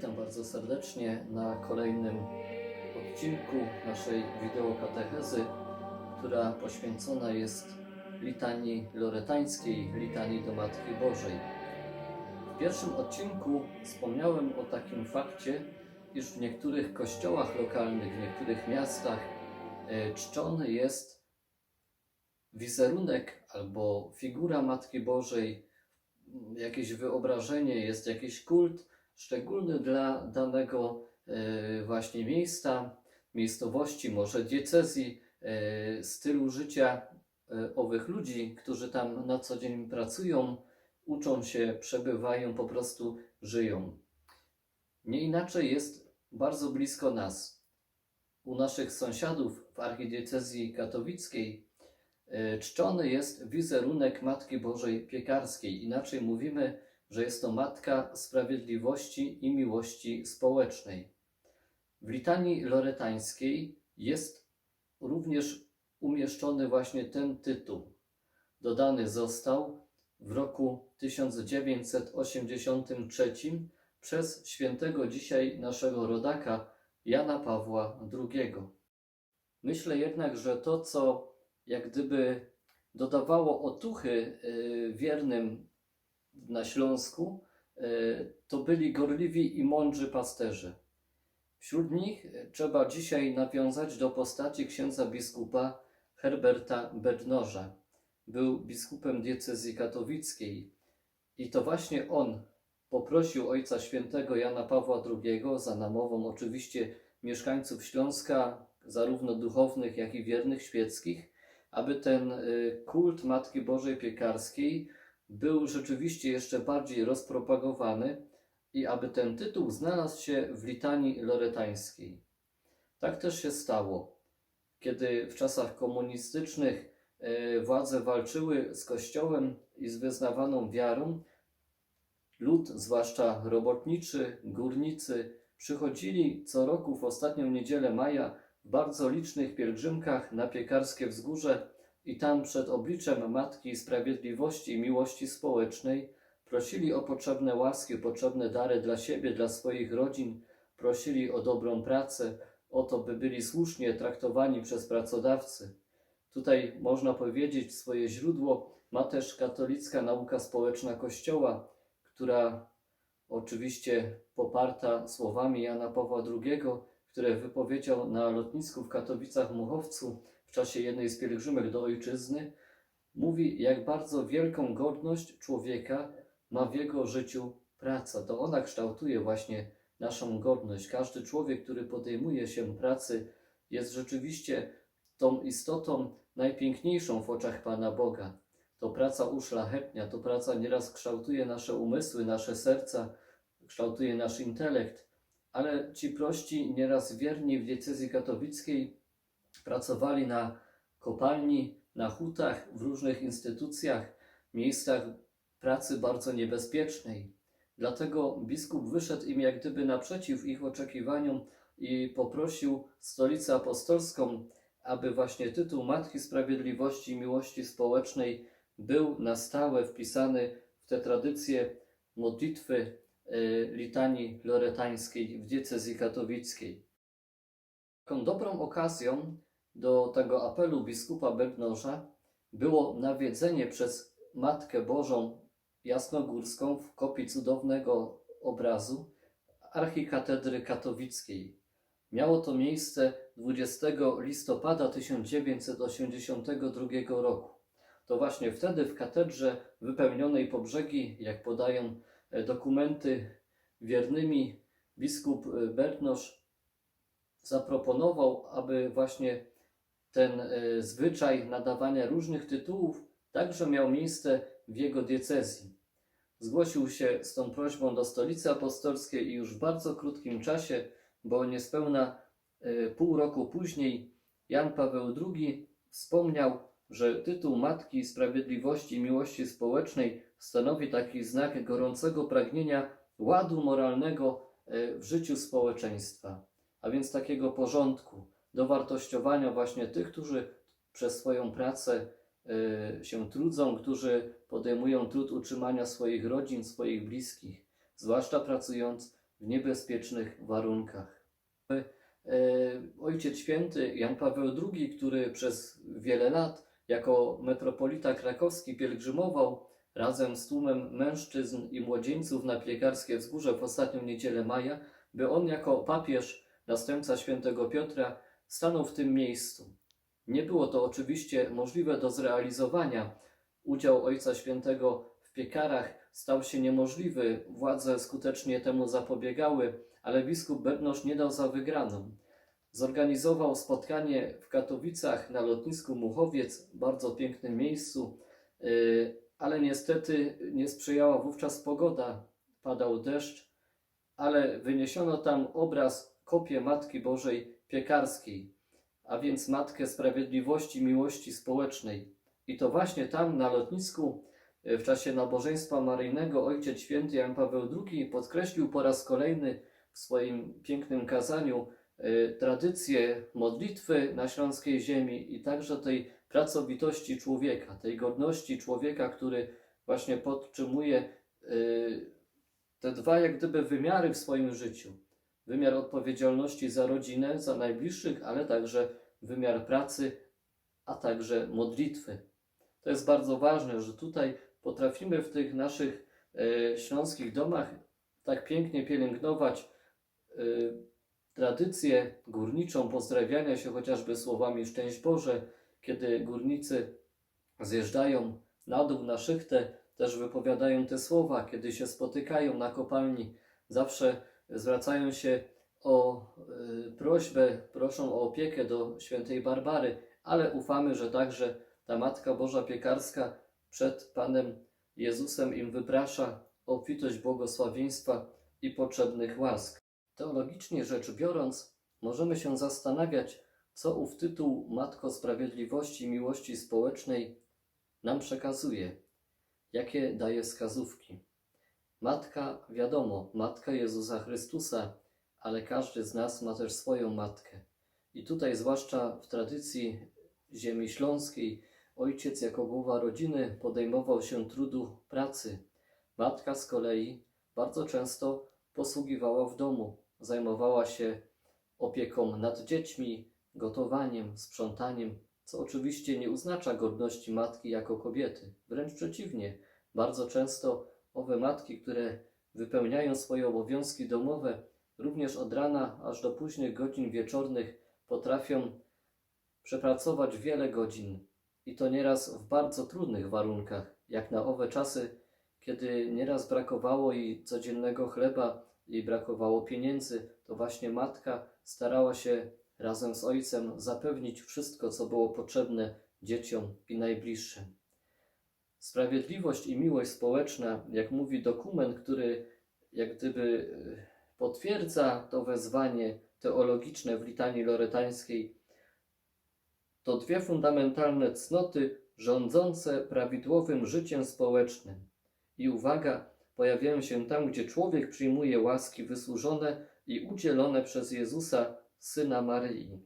Witam bardzo serdecznie na kolejnym odcinku naszej wideokatechezy, która poświęcona jest litanii loretańskiej, litanii do Matki Bożej. W pierwszym odcinku wspomniałem o takim fakcie, iż w niektórych kościołach lokalnych, w niektórych miastach e, czczony jest wizerunek albo figura Matki Bożej, jakieś wyobrażenie, jest jakiś kult szczególny dla danego e, właśnie miejsca, miejscowości, może diecezji, e, stylu życia e, owych ludzi, którzy tam na co dzień pracują, uczą się, przebywają, po prostu żyją. Nie inaczej jest bardzo blisko nas. U naszych sąsiadów w archidiecezji katowickiej czczony jest wizerunek Matki Bożej Piekarskiej. Inaczej mówimy, że jest to Matka Sprawiedliwości i Miłości Społecznej. W litanii loretańskiej jest również umieszczony właśnie ten tytuł. Dodany został w roku 1983 przez świętego dzisiaj naszego rodaka Jana Pawła II. Myślę jednak, że to, co jak gdyby dodawało otuchy y, wiernym na Śląsku, y, to byli gorliwi i mądrzy pasterze. Wśród nich y, trzeba dzisiaj nawiązać do postaci księdza biskupa Herberta Bednoża. Był biskupem diecezji katowickiej i to właśnie on poprosił Ojca Świętego Jana Pawła II za namową oczywiście mieszkańców Śląska, zarówno duchownych, jak i wiernych świeckich, aby ten y, kult Matki Bożej Piekarskiej był rzeczywiście jeszcze bardziej rozpropagowany i aby ten tytuł znalazł się w litanii loretańskiej. Tak też się stało. Kiedy w czasach komunistycznych e, władze walczyły z Kościołem i z wyznawaną wiarą, lud, zwłaszcza robotniczy, górnicy, przychodzili co roku w ostatnią niedzielę maja w bardzo licznych pielgrzymkach na piekarskie wzgórze i tam przed obliczem Matki Sprawiedliwości i Miłości Społecznej prosili o potrzebne łaski, potrzebne dary dla siebie, dla swoich rodzin, prosili o dobrą pracę, o to, by byli słusznie traktowani przez pracodawcy. Tutaj można powiedzieć, swoje źródło. Ma też katolicka nauka społeczna Kościoła, która oczywiście poparta słowami Jana Pawła II, które wypowiedział na lotnisku w Katowicach-Muchowcu w czasie jednej z pielgrzymek do ojczyzny, mówi, jak bardzo wielką godność człowieka ma w jego życiu praca. To ona kształtuje właśnie naszą godność. Każdy człowiek, który podejmuje się pracy, jest rzeczywiście tą istotą najpiękniejszą w oczach Pana Boga. To praca uszlachetnia, to praca nieraz kształtuje nasze umysły, nasze serca, kształtuje nasz intelekt, ale ci prości, nieraz wierni w diecezji katowickiej pracowali na kopalni, na hutach, w różnych instytucjach, miejscach pracy bardzo niebezpiecznej. Dlatego biskup wyszedł im jak gdyby naprzeciw ich oczekiwaniom i poprosił Stolicę Apostolską, aby właśnie tytuł Matki Sprawiedliwości i Miłości Społecznej był na stałe wpisany w tę tradycję modlitwy y, litanii loretańskiej w diecezji katowickiej. Taką dobrą okazją do tego apelu biskupa Bednoża było nawiedzenie przez Matkę Bożą Jasnogórską w kopii cudownego obrazu archikatedry katowickiej. Miało to miejsce 20 listopada 1982 roku. To właśnie wtedy w katedrze wypełnionej po brzegi, jak podają e, dokumenty wiernymi, biskup e, Bertnosz zaproponował, aby właśnie ten e, zwyczaj nadawania różnych tytułów także miał miejsce w jego diecezji. Zgłosił się z tą prośbą do stolicy apostolskiej i już w bardzo krótkim czasie, bo niespełna e, pół roku później, Jan Paweł II wspomniał, że tytuł Matki Sprawiedliwości i Miłości Społecznej stanowi taki znak gorącego pragnienia ładu moralnego e, w życiu społeczeństwa, a więc takiego porządku, dowartościowania właśnie tych, którzy przez swoją pracę y, się trudzą, którzy podejmują trud utrzymania swoich rodzin, swoich bliskich, zwłaszcza pracując w niebezpiecznych warunkach. E, Ojciec Święty Jan Paweł II, który przez wiele lat jako metropolita krakowski pielgrzymował razem z tłumem mężczyzn i młodzieńców na Piegarskie Wzgórze w ostatnią niedzielę maja, by on jako papież, następca świętego Piotra, stanął w tym miejscu. Nie było to oczywiście możliwe do zrealizowania. Udział Ojca Świętego w piekarach stał się niemożliwy, władze skutecznie temu zapobiegały, ale biskup Bernosz nie dał za wygraną. Zorganizował spotkanie w Katowicach na lotnisku Muchowiec, bardzo pięknym miejscu, yy, ale niestety nie sprzyjała wówczas pogoda, padał deszcz, ale wyniesiono tam obraz, kopię Matki Bożej Piekarskiej, a więc Matkę Sprawiedliwości, Miłości Społecznej. I to właśnie tam na lotnisku e, w czasie nabożeństwa maryjnego Ojciec Święty Jan Paweł II podkreślił po raz kolejny w swoim pięknym kazaniu e, tradycję modlitwy na śląskiej ziemi i także tej pracowitości człowieka, tej godności człowieka, który właśnie podtrzymuje y, te dwa jak gdyby wymiary w swoim życiu. Wymiar odpowiedzialności za rodzinę, za najbliższych, ale także wymiar pracy, a także modlitwy. To jest bardzo ważne, że tutaj potrafimy w tych naszych e, śląskich domach tak pięknie pielęgnować e, tradycję górniczą, pozdrawiania się chociażby słowami szczęść Boże, kiedy górnicy zjeżdżają na dół na szychtę, też wypowiadają te słowa, kiedy się spotykają na kopalni, zawsze zwracają się o y, prośbę, proszą o opiekę do świętej Barbary, ale ufamy, że także ta Matka Boża Piekarska przed Panem Jezusem im wyprasza obfitość błogosławieństwa i potrzebnych łask. Teologicznie rzecz biorąc, możemy się zastanawiać, co ów tytuł Matko Sprawiedliwości i Miłości Społecznej nam przekazuje, jakie daje wskazówki. Matka, wiadomo, Matka Jezusa Chrystusa, ale każdy z nas ma też swoją matkę. I tutaj, zwłaszcza w tradycji ziemi śląskiej, ojciec jako głowa rodziny podejmował się trudu pracy. Matka z kolei bardzo często posługiwała w domu, zajmowała się opieką nad dziećmi, gotowaniem, sprzątaniem, co oczywiście nie oznacza godności matki jako kobiety. Wręcz przeciwnie, bardzo często owe matki, które wypełniają swoje obowiązki domowe, również od rana aż do późnych godzin wieczornych potrafią przepracować wiele godzin i to nieraz w bardzo trudnych warunkach, jak na owe czasy, kiedy nieraz brakowało i codziennego chleba i brakowało pieniędzy, to właśnie matka starała się razem z ojcem zapewnić wszystko, co było potrzebne dzieciom i najbliższym. Sprawiedliwość i miłość społeczna, jak mówi dokument, który jak gdyby e, potwierdza to wezwanie teologiczne w litanii loretańskiej, to dwie fundamentalne cnoty rządzące prawidłowym życiem społecznym. I uwaga, pojawiają się tam, gdzie człowiek przyjmuje łaski wysłużone i udzielone przez Jezusa, Syna Maryi.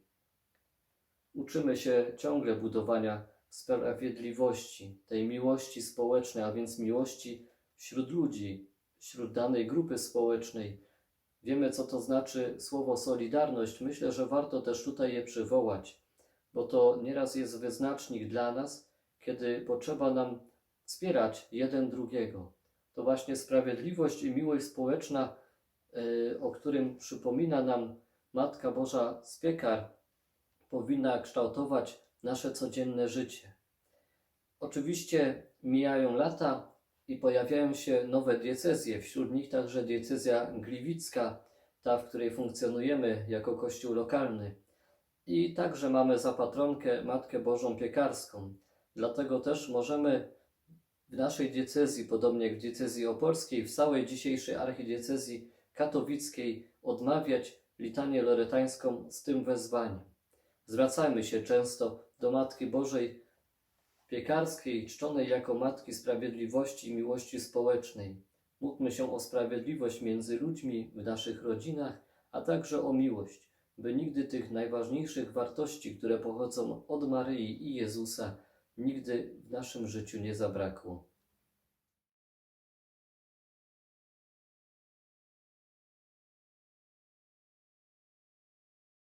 Uczymy się ciągle budowania sprawiedliwości, tej miłości społecznej, a więc miłości wśród ludzi, wśród danej grupy społecznej. Wiemy, co to znaczy słowo solidarność. Myślę, że warto też tutaj je przywołać, bo to nieraz jest wyznacznik dla nas, kiedy potrzeba nam wspierać jeden drugiego. To właśnie sprawiedliwość i miłość społeczna, y, o którym przypomina nam Matka Boża z piekar, powinna kształtować nasze codzienne życie. Oczywiście mijają lata i pojawiają się nowe diecezje, wśród nich także diecezja gliwicka, ta, w której funkcjonujemy jako kościół lokalny. I także mamy za patronkę Matkę Bożą Piekarską. Dlatego też możemy w naszej diecezji, podobnie jak w diecezji opolskiej, w całej dzisiejszej archidiecezji katowickiej odmawiać litanię loretańską z tym wezwaniem. Zwracajmy się często do Matki Bożej Piekarskiej, czczonej jako Matki Sprawiedliwości i Miłości Społecznej. Módlmy się o sprawiedliwość między ludźmi w naszych rodzinach, a także o miłość, by nigdy tych najważniejszych wartości, które pochodzą od Maryi i Jezusa, nigdy w naszym życiu nie zabrakło.